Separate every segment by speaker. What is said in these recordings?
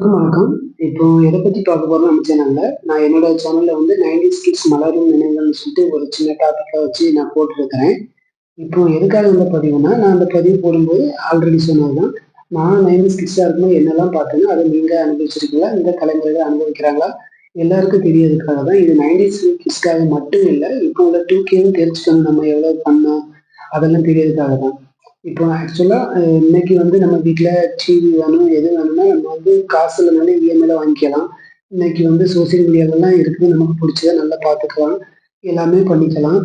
Speaker 1: அனைவருக்கும் வணக்கம். இப்போ எதை பத்தி பார்க்க போறோம் நம்ம சேனல்ல நான் என்னோட சேனல்ல வந்து நைன்டி ஸ்கிட்ஸ் மலரும் நினைவுகள்னு சொல்லிட்டு ஒரு சின்ன டாபிக்கா வச்சு நான் போட்டிருக்கிறேன். இப்போ எதுக்காக இந்த பதிவுனா நான் அந்த பதிவு போடும்போது ஆல்ரெடி சொன்னதுதான். நான் நைன்டி ஸ்கிட்ஸா இருக்கும்போது என்னெல்லாம் பார்த்தேன்னா அதை நீங்க அனுபவிச்சிருக்கீங்களா? இந்த கலைஞர்கள் அனுபவிக்கிறாங்களா? எல்லாருக்கும் தெரியறதுக்காக தான் இது நைன்டி கிட்ஸ்க்காக மட்டும் இல்லை இப்போ உள்ள டூ கேவும் தெரிஞ்சுக்கணும் நம்ம எவ்வளவு பண்ணோம் அதெல்லாம் தெரியறதுக்காக தான். இப்போ ஆக்சுவலாக இன்னைக்கு வந்து நம்ம வீட்டில் டிவி வேணும் எது வேணும்னா நம்ம வந்து காசு இல்லைனாலும் இஎம்ஐல வாங்கிக்கலாம். இன்னைக்கு வந்து சோசியல் மீடியாவிலலாம் இருக்குது நமக்கு பிடிச்சதை நல்லா பார்த்துக்கலாம். எல்லாமே பண்ணிக்கலாம்.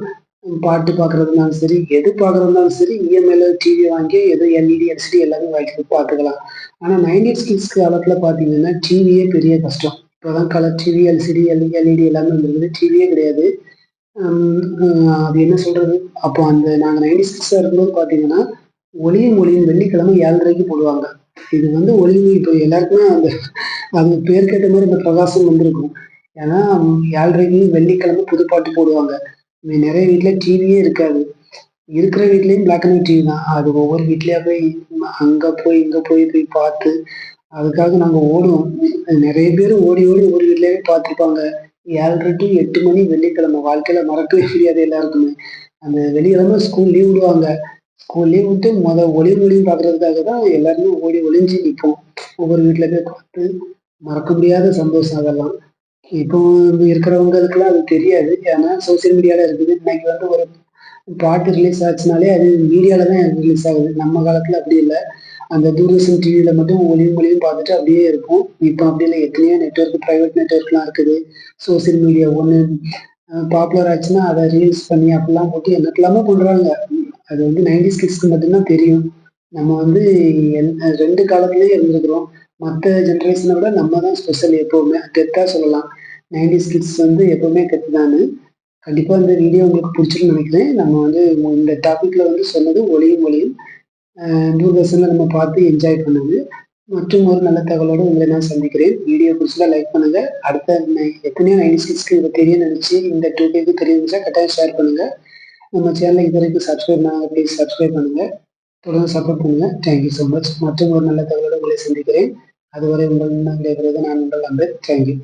Speaker 1: பாட்டு பார்க்குறதுனாலும் சரி எது பார்க்குறதுனாலும் சரி இஎம்ஐல டிவி வாங்கி எது எல்இடி எல்சிடி எல்லாமே வாங்கி பார்த்துக்கலாம். ஆனால் நைன்டி கிட்ஸ் காலத்தில் பார்த்தீங்கன்னா டிவியே பெரிய கஷ்டம். இப்போதான் colour TV LCD LE LED எல்லாமே வந்துருக்குது. டிவியே கிடையாது. அது என்ன சொல்கிறது அப்போ அந்த நாங்கள் நைன்டி சிக்ஸாக இருக்கும்போது பார்த்தீங்கன்னா ஒளியும் ஒளியும் வெள்ளிக்கிழமை ஏழரைக்கு போடுவாங்க. இது வந்து ஒளியும் இப்போ எல்லாருக்குமே அந்த அது பேர் கேட்ட மாதிரி அந்த பிரகாசம் வந்திருக்கும். ஏன்னா ஏழரைக்கு வெள்ளிக்கிழமை புதுப்பாட்டு போடுவாங்க. நிறைய வீட்டில் டிவியே இருக்காது. இருக்கிற வீட்லேயும் பிளாக் அண்ட் ஒயிட் டிவி தான். அது ஒவ்வொரு வீட்லேயா போய் அங்கே போய் இங்கே போய் போய் பார்த்து அதுக்காக நாங்கள் ஓடுவோம். நிறைய பேர் ஓடி ஓடி ஒரு வீட்லேயே பார்த்துருப்பாங்க. ஏழரை டு எட்டு மணி வெள்ளிக்கிழமை. வாழ்க்கையில் மறக்கவே முடியாது எல்லாருக்குமே. அந்த வெள்ளிக்கிழமை ஸ்கூல் லீவ் விடுவாங்க. ஸ்கூல் லீவ் விட்டு முத ஒளி மொழியும் பார்க்கறதுக்காக தான் எல்லாருமே ஓடி ஒளிஞ்சு நிற்போம் ஒவ்வொரு வீட்டில் போய் பார்த்து மறக்க முடியாத சந்தோஷம் அதெல்லாம். இப்போ இருக்கிறவங்களுக்குலாம் அது தெரியாது. ஏன்னா சோசியல் மீடியாவில் இருக்குது. இன்னைக்கு வந்து ஒரு பாட்டு ரிலீஸ் ஆச்சுனாலே அது மீடியாவில் தான் ரிலீஸ் ஆகுது. நம்ம காலத்தில் அப்படி இல்லை. அந்த தூர்தர்ஷன் டிவியில் மட்டும் ஒளியும் மொழியும் பார்த்துட்டு அப்படியே இருக்கும் இப்போ அப்படி இல்லை. எத்தனையோ நெட்ஒர்க் ப்ரைவேட் நெட்ஒர்க்லாம் இருக்குது. சோசியல் மீடியா ஒன்று பாப்புலர் ஆச்சுன்னா அதை ரீல்ஸ் பண்ணி அப்படிலாம் போட்டு என்னக்கெல்லாமோ பண்ணுறாங்க அது வந்து நைன்டி கிட்ஸ்க்கு மட்டும்தான் தெரியும். நம்ம வந்து ரெண்டு காலத்துலேயே இருந்திருக்கிறோம். மற்ற ஜென்ரேஷனை விட நம்ம தான் ஸ்பெஷல் எப்போவுமே. கெத்தாக சொல்லலாம். நைன்டி கிட்ஸ் வந்து எப்போவுமே கெத்து தான் கண்டிப்பாக இந்த வீடியோ உங்களுக்கு பிடிச்சிருன்னு நினைக்கிறேன். நம்ம வந்து இந்த டாப்பிக்கில் வந்து சொன்னது ஒளியும் ஒளியும் தூர்தர்ஷனில் நம்ம பார்த்து என்ஜாய் பண்ணுது. மற்றும் ஒரு நல்ல தகவலோடு உங்களை நான் சந்திக்கிறேன். வீடியோ பிடிச்சதா லைக் பண்ணுங்க. அடுத்த எத்தனையோ நைன்டி சிக்ஸ்க்கு இது தெரிய நினைச்சு இந்த டூ கேக்கு தெரியுச்சா கட்டாயம் ஷேர் பண்ணுங்கள் நம்ம சேனலை இது வரைக்கும் சப்ஸ்கிரைப் பண்ணாங்க ப்ளீஸ் சப்ஸ்கிரைப் பண்ணுங்க. தொடர்ந்து சப்போர்ட் பண்ணுங்க. தேங்க்யூ ஸோ மச் மற்றும் ஒரு நல்ல தகவலோடு உங்களை சந்திக்கிறேன். அதுவரை உங்கள் விடைபெறுவது நான் உங்கள் அம்பேத் தேங்க்யூ